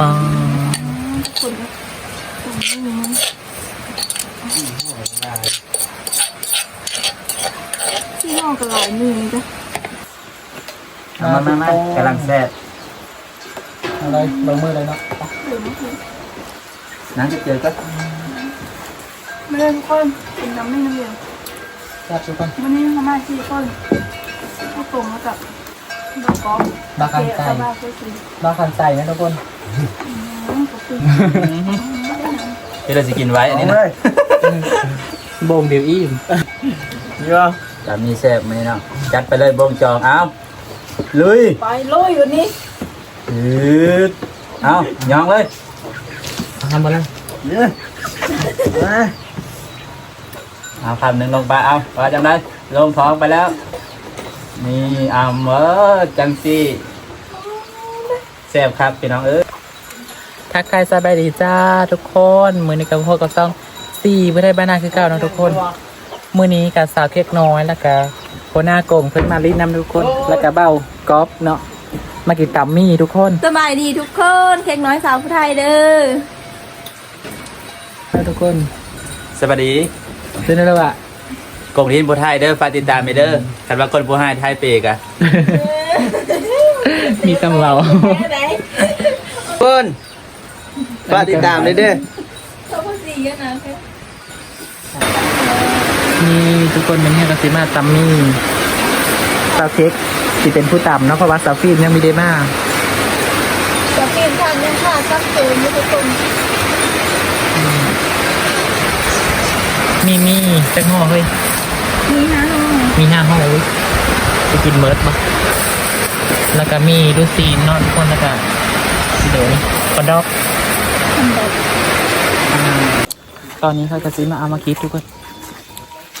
ปอคนละตรงนี้มันที่ห้องกระหลายมือจ้ะเอามามามากำลังแซ่บอะไรลงมือเลยเนาะน้ำจะเจอก็ไม่ได้ทุกคนเป็นน้ำไม่น้ำเดียวแซ่บทุกคนวันนี้ทำมาสี่คนข้าวตรงแล้วกับดอกกอล์ฟบาคันเกใส่ะบ้าก็คือบาคันใส่นะทุกคน อืมก็คือที่เราจะกินไว้อันนี้นะบ่งเดี๋ยวอิ่มนี่ป่ะจามีแซ่บไหมเนาะจัดไปเลยบงจองเอาลุยไปลุยวันนี้อืดเอายองเลยทำมาแล้วเนี่ยมาเอาคำหนึ่งลงไปเอาพอจำได้ลงท้องไปแล้วนี่เอาเมื่อจังสีแซ่บครับพี่น้องเอ้ย ทักทายสบายดีจ้าทุกคนมือนี้กับพ่อกับซองสี่เพื่อได้บ้านนาคือเก่าเนาะทุกคน มือนี้กับสาวเค้กน้อยแล้วก็โคหน้าโกงเพิ่นมาลิ้นนำทุกคน แล้วก็เบ้ากอล์ฟเนาะมากินตับมี่ทุกคนสบายดีทุกคนเค้กน้อยสาวผู้ไทยเด้อแล้วทุกคนสวัสดีเล่นแล้วอะกงทินผู้ไทยเด้อฝากติดตามไปเด้อคันว่าคนผู้ไทยไทยเปกอะมีตำเราไหนเพิ่น ฝากติดตามเลยเด้อเขาพูดสีกันนะมีทุกคนเป็นแค่กสิมาตัมมี่สาวเค้กที่เป็นผู้ต่ำเนาะเพราะว่าสาวฟิล์มยังไม่ได้มาจะเปลี่ยนทางยังค่ะซักเจอทุกคนมีมีจังห่อเฮ้ยมีนะมีห้าห่อเว้ยจะกินเมิร์ดปะแล้วก็มีลูซีนเนอนทุกคนแล้วก็เดี๋ยวนี้คอนดอก ตอนนี้เขากระซิมาเอามาคิดทุกคน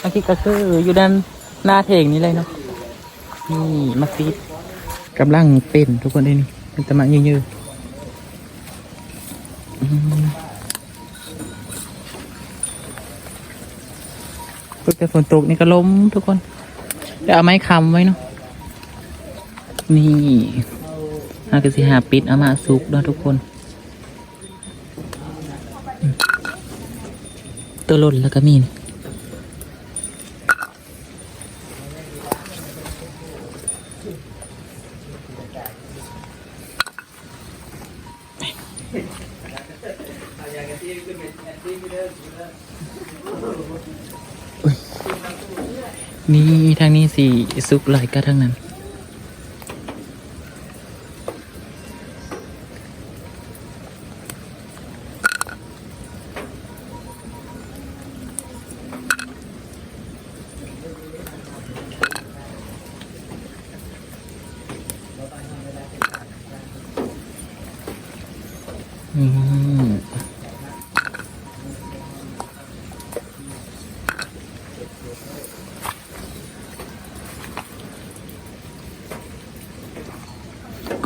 มาคิดก็คืออยู่ด้านหน้าเถงนี้เลยเนาะนี่มาคิดกำลังเป็นทุกคนเองเป็นตะมะยืดๆอืมตกแต่ฝนตกนี่ก็ล้มทุกคนเดี๋ยวเอาไม้ค้ำไว้เนาะนี่อากาสิหาปิดเอามาสุกเนาะทุกคน ตัวหล่นแล้วก็มีนี่นี่ทางนี้สีสุกไหลก็ทางนั้น กุ๊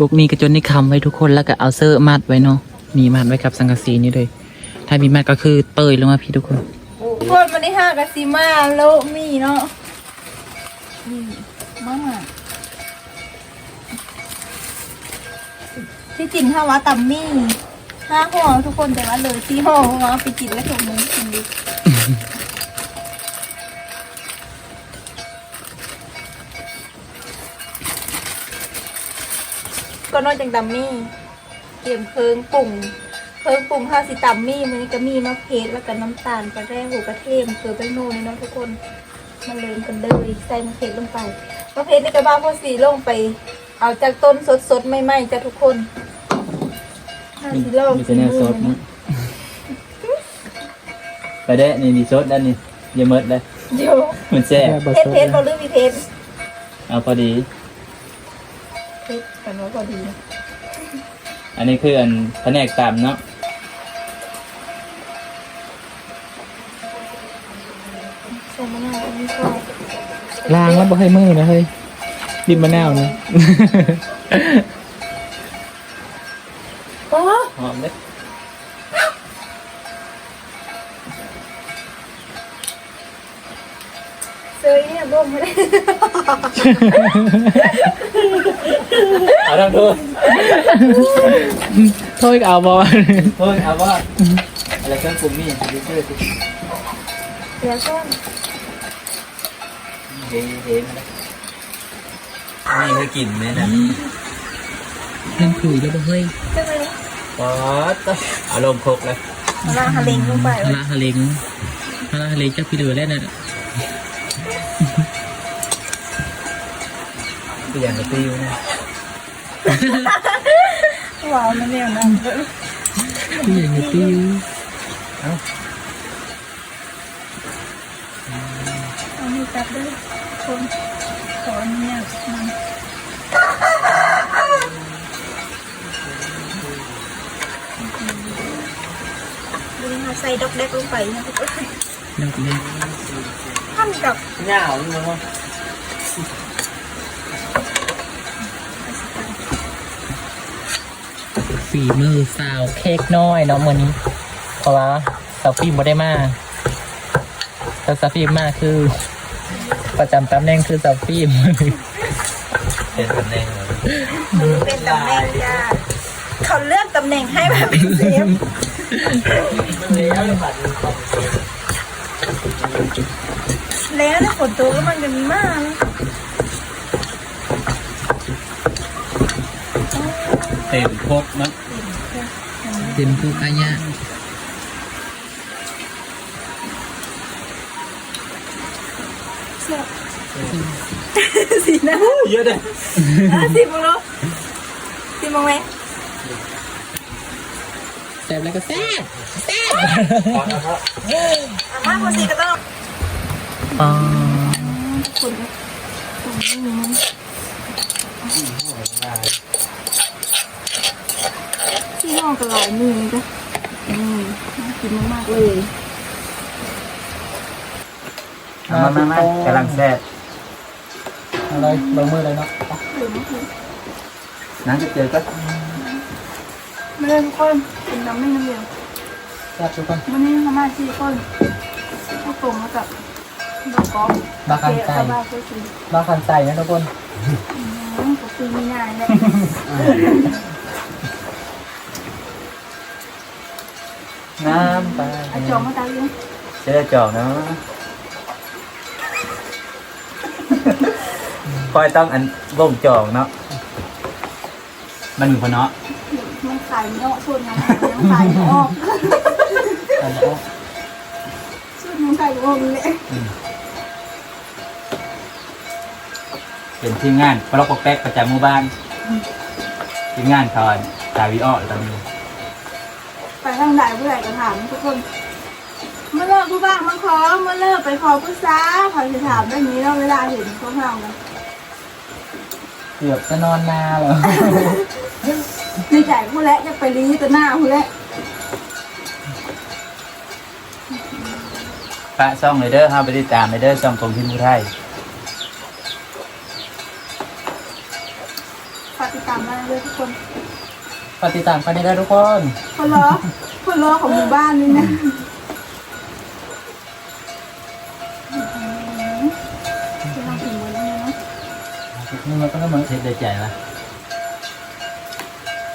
กนี้ก็จนในคำไว้ทุกคนแล้วก็เอาเซอร์มัดไว้เนาะมีมัดไว้กับสังกะสีนี่เลย ถ้ามีมัดก็คือเตยลงมาพี่ทุกคนทุกคนมาได้ห้ากับซีมาโลมีเนาะนี่มาม่าที่จริงถ้าว่าตัมมี่ ห้าห่อทุกคนแต่ว่าเลยที่ห่อเพราะว่าไปกินแล้วถูกมึงกินดิก็นอกจากตัมมี่เตรียมเพิงปรุงเพิ่มปรุงข้าวสิตัมมี่มันก็มีมะเพรแล้วก็น้ำตาลปลาแร่หูกระเทียมเกลือแป้งโน่นี่เนาะทุกคนมาเลิมกันเลยใส่มะเพรลงไปมะเพรนี่ก็บ้าพอสีลงไป เอาจากต้นสดๆไม่ไหม้ๆจ้ะทุกคน ข้าวสิลองมีแต่แนวสดนะไปได้อนี่ดีสดด้านนี้อย่าเมิดเลยเดี๋ยวมันแซ่บเพชรเพชรบอลหรือมีเพชรเอาพอดีเพชรกันว่าพอดีอันนี้คืออันแผนกตามเนาะใส่มะนาวอันนี้ก็ล้างแล้วบ่ให้มือนะเฮ้ยดินมะนาวเนี่ ยเนี่ยร่วมไม่ได้เอาทำโทษโทษเอาบอลโทษเอาว่าอะไรเครื่องปรุงนี่ดูชื่อสิเดี๋ยวก่อนเฮ้เฮ้มาเลยนี่คือกลิ่นไหมนะเล่นคุยแล้วบ่เฮ้ยใช่ไหมป๊อดเอาลงครกเลยลาฮาเลงลงไปฮาราฮาเลงฮาราฮาเลงจะพี่เหลือแล้วน่ะ เปลี่ยนกับติ้วนะว้าวมันเนี่ยนะพี่อย่างนี้ติ้วเอาไม่จับด้วยคนขอเนี่ยมันดูนะคะใส่ดอกเด็กลงไปนะทุกคนนักเล่นท่านกับเหงาอยู่มั้ง ฝีมือสาวเค้กน้อยเนาะมื้อนี้ เพราะว่าสาวฟิล์มบ่ได้มาแต่สาวฟิล์มมาคือ ประจำตำแหน่งคือสาวฟิล์มเป็นตำแหน่งเลยคือเป็นตำแหน่งจ้าเขาเลือกตำแหน่งให้มาเป็นเซฟแล้วนะฝนตกแล้วมันจะมีมาก เต็มครกนะเต็มทุกอายะเสียบสีหน้าเยอะเลยสีมองแล้วสีมองไหมแซ่บแล้วก็แซ่บอาม่าคนสีก็ต้องอ๋อคน ที่ห้องกระหลายมือจ้ะอืมน่ากินมากๆเลยมามามากำลังแซ่บอะไรลงมือเลยเนาะน้ำจะเจอก็ไม่ได้ทุกคนเป็นน้ำไม่น้ำเดียวแซ่บทุกคนวันนี้ทำมาสี่คนก็ตรงมากับดอกกอล์ฟบาคันใจบ้าก็คือบาคันใจนะทุกคนก็คือมีงานแหละ น้ำปลาอาจองมาตาเลี้ยงจะได้จอกเนาะคอยต้องอันบ่งจอกเนาะมันอยู่พอเนาะมันขายเนาะส่วนยังยังขายไม่ออกอันนี้ส่วนยังขายไม่ออกเลยเป็นทีมงานปลอกปอกแป๊กประจำหมู่บ้านทีมงานคอยตาวิอ้อตอนนี้ ไปทางไหนผู้ใหญ่ก็ถามทุกคนเมื่อเลิกผู้บ้างมาขอเมื่อเลิกไปขอผู้ซ้าขอจะถามแบบนี้เราเวลาเห็นพวกเรานะเกือบจะนอนนาเหรอในใจผู้และจะไปรีแต่หน้าผู้และปะซ่องเลยเด้อห้าไปติดตามเลยเด้อซ่องของทีมผู้ไทย ปฏิดตามกันได้ทุกคนคนล้อคนล้อของหมู่บ้านนี่นะจะลองถึงวันนี้นะนี่มันก็เหมือนเทศได้ใจปะ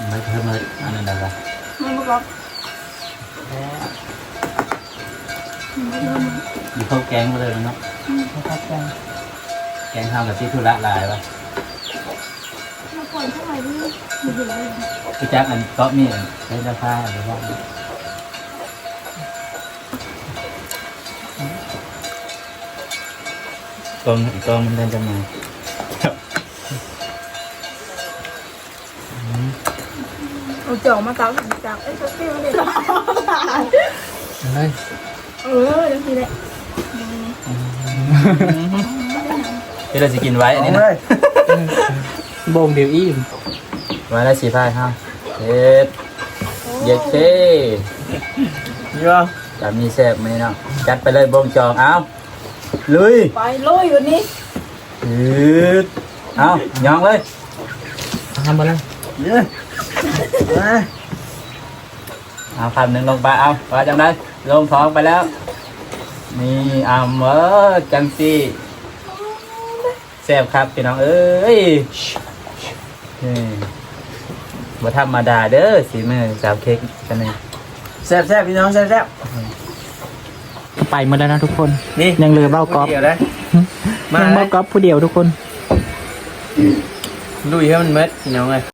ไม่เพิ่มเลยอันนั้นได้ปะมันบอกว่ามันบอกว่ามีข้าวแกงมาเลยเนาะนะครับกันแกงข้าวกับที่ธุระลายปะ ด้วยมันอยู่เลยพี่จักอันก็มีอันใช้ราคาหรือว่าตรงอีกตรงมันเดินจะมาเอาจ่อมาตักจับไอ้ช็อปปี้มาเลยเฮ้ยเออเดี๋ยวทีแหละที่เราจะกินไว้อันนี้นะบ่งเดี๋ยวอิ่ม ไว้แล้วสีผ้าครับเย็ดเย็ดเท่เยอะจามีแซ่บไหมเนาะจัดไปเลยบงจองเอาลุยไปโรยวันนี้ยืดเอายองเลยทำมาแล้วเอาคำหนึ่งลงไปเอาไปจังได้ลงท้องไปแล้วนี่เอาเมื่อจังซี่แซ่บครับพี่น้องเอ้ยนี่ บ่ธรรมดาเด้อสีมือสาวเค้กกันนี่แซ่บแซ่บพี่น้องแซ่บแซ่บไปหมดแล้วนะทุกคน นี่ยังเหลือเบ้ากอล์ฟเดียวเลยมายังเลเบ้ายกอล์ฟผู้เดียวทุกคน ลุยให้มันเม็ดพี่น้องเลย